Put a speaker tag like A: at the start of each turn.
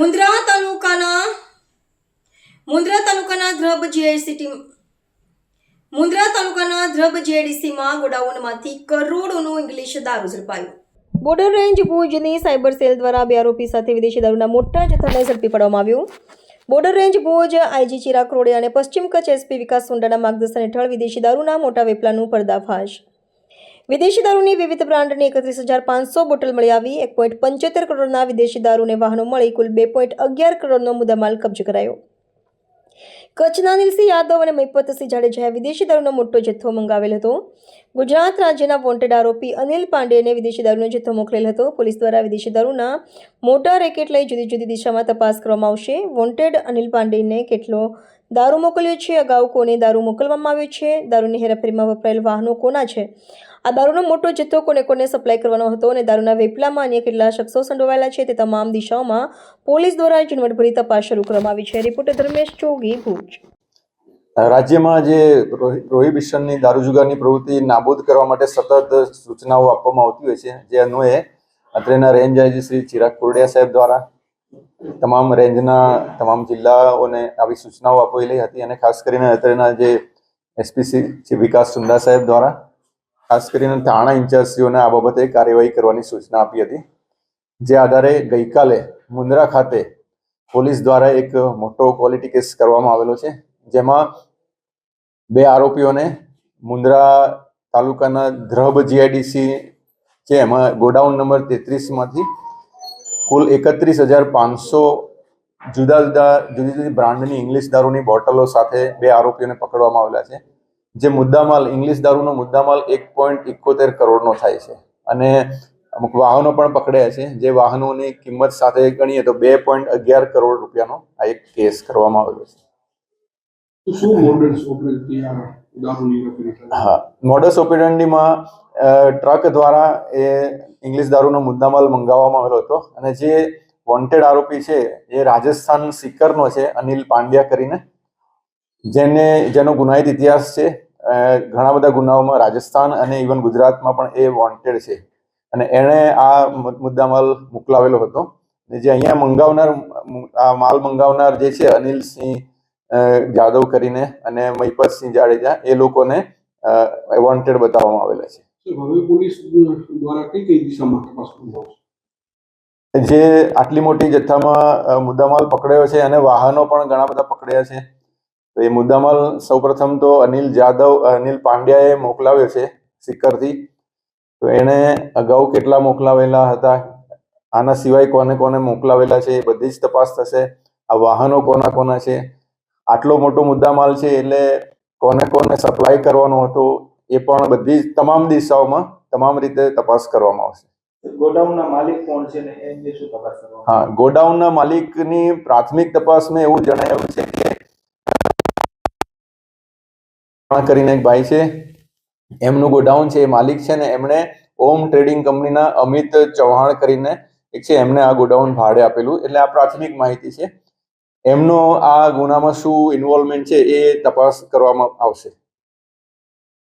A: મુન્દ્રા તાલુકાના મુન્દ્રા તાલુકાના ધ્રબ જીઆઈસીટી મુન્દ્રા તાલુકાના ધ્રબ જેડીસીમાં ગોડાઉનમાંથી કરોડોનું ઇંગ્લિશ દારૂ ઝડપાયું. બોર્ડર રેન્જ ભુજની સાયબર સેલ દ્વારા બે આરોપી સાથે વિદેશી દારૂના મોટા જથ્થાને ઝડપી પાડવામાં આવ્યું. Border range Bhuj, IG Chirag Rode અને પશ્ચિમ કચ્છ એસપી વિકાસ સુંડાના માર્ગદર્શન હેઠળ વિદેશી દારૂના મોટા વેપલાનું પર્દાફાશ. વિદેશી દારૂની વિવિધ બ્રાન્ડની એકત્રીસ હજાર પાંચસો બોટલ મળી આવી. એક પોઈન્ટ પંચોતેર કરોડના વિદેશી દારૂને વાહનો મળી. કુલ બે પોઈન્ટ અગિયાર કરોડનો મુદ્દામાલ કબજે કરાયો. કચ્છના નિલસિંહ યાદવ અને મહિપતસિંહ જાડેજાએ વિદેશી દારૂનો મોટો જથ્થો મંગાવેલ હતો. ગુજરાત રાજ્યના વોન્ટેડ આરોપી અનિલ પાંડેને વિદેશી દારૂનો જથ્થો મોકલેલ હતો. પોલીસ દ્વારા વિદેશી દારૂના મોટા રેકેટ લઈ જુદી જુદી દિશામાં તપાસ કરવામાં આવશે. વોન્ટેડ અનિલ પાંડેને કેટલો દારૂ મોકલ્યો છે? અગાઉ કોને દારૂ મોકલવામાં આવ્યો છે? દારૂની હેરાફેરીમાં વપરાયેલ વાહનો કોના છે? આ દારૂનો મોટો જથ્થો કોને કોને સપ્લાય કરવાનો હતો અને દારૂના વેપલામાં અન્ય કેટલા શખ્સો સંડોવાયેલા છે તે તમામ દિશાઓમાં પોલીસ દ્વારા ઝીણવટભરી તપાસ શરૂ કરવામાં આવી છે. રિપોર્ટર ધર્મેશ જોગી ભુજ.
B: રાજ્યમાં જે રોહિ- પ્રોહિબિશનની દારૂ જુગારની પ્રવૃત્તિ નાબૂદ કરવા માટે સતત સૂચનાઓ આપવામાં આવતી હોય છે, જે અન્વયે અત્રેના રેન્જ આઈજી શ્રી ચિરાગ કુરડિયા સાહેબ દ્વારા તમામ રેન્જના તમામ જિલ્લાઓને આવી સૂચનાઓ આપેલી હતી અને ખાસ કરીને અત્રેના જે એસપીસી શ્રી વિકાસ સુંદા સાહેબ દ્વારા ખાસ કરીને થાણા ઇન્ચાર્જશ્રીઓને આ બાબતે કાર્યવાહી કરવાની સૂચના આપી હતી. જે આધારે ગઈકાલે મુન્દ્રા ખાતે પોલીસ દ્વારા એક મોટો ક્વોલિટી કેસ કરવામાં આવેલો છે, જેમાં બે આરોપીઓને મુન્દ્રા તાલુકાના ધ્રબ જીઆઈડીસી છે, એમાં ગોડાઉન નંબર તેત્રીસમાંથી કુલ એકત્રીસ હજાર પાંચસો જુદા જુદા જુદી જુદી બ્રાન્ડની ઇંગ્લિશ દારૂની બોટલો સાથે બે આરોપીઓને પકડવામાં આવેલા છે. જે મુદ્દામાલ ઇંગ્લિશ દારૂનો મુદ્દામાલ એક પોઈન્ટ ઇકોતેર કરોડનો થાય છે. અને અમુક વાહનો પણ પકડ્યા છે. જે વાહનોની કિંમત સાથે ગણીએ તો બે પોઈન્ટ અગિયાર કરોડ રૂપિયાનો આ એક કેસ કરવામાં આવેલો છે. હા મોડસ ઓપરેન્ડીમાં ટ્રક દ્વારા એ ઇંગ્લિશ દારૂનો મુદ્દામાલ મંગાવવામાં આવેલો હતો. અને જે વોન્ટેડ આરોપી છે એ રાજસ્થાન સિકરનો છે અનિલ પાંડ્યા કરીને. જેને જેનો ગુનાહિત ઇતિહાસ છે ઘણા બધા ગુનાઓમાં રાજસ્થાન અને ઇવન ગુજરાતમાં પણ એ વોન્ટેડ છે. અને એણે આ મુદ્દા મુદ્દામાલ મોકલાવેલો હતો. જે અહીંયા મંગાવનાર આ માલ મંગાવનાર જે છે અનિલસિંહ જાદવ કરીને અને મહિપતસિંહ જાડેજા એ લોકોને વોન્ટેડ બતાવવામાં આવેલા છે.
C: પોલીસ દ્વારા કઈ કઈ દિશામાં તપાસ
B: જે આટલી મોટી જથ્થામાં મુદ્દામાલ પકડ્યો છે અને વાહનો પણ ઘણા બધા પકડ્યા છે. તો એ મુદ્દામાલ સૌપ્રથમ તો અનિલ જાદવ અનિલ પાંડ્યાએ મોકલાવ્યો છે સિક્કરથી. તો એણે અગાઉ કેટલા મોકલાવેલા હતા? આના સિવાય કોને કોને મોકલાવેલા છે એ બધી જ તપાસ થશે. આ વાહનો કોના કોના છે? આટલો મોટો મુદ્દામાલ છે એટલે કોને કોને સપ્લાય કરવાનો હતો એ પણ બધી જ તમામ દિશાઓમાં તમામ રીતે તપાસ કરવામાં આવશે.
D: ગોડાઉનના માલિક કોણ છે ને એની શું તપાસ
B: હા ગોડાઉનના માલિકની પ્રાથમિક તપાસમાં એવું જણાવ્યું છે કે કરીને એક ભાઈ છે. એમનું ગોડાઉન છે, એ માલિક છે ને એમણે ઓમ ટ્રેડિંગ કંપનીના અમિત ચૌહાણ કરીને એક છે એમને આ ગોડાઉન ભાડે આપેલું, એટલે આ પ્રાથમિક માહિતી છે. એમનો આ ગુનામાં શું ઇન્વોલ્વમેન્ટ છે એ તપાસ કરવામાં આવશે.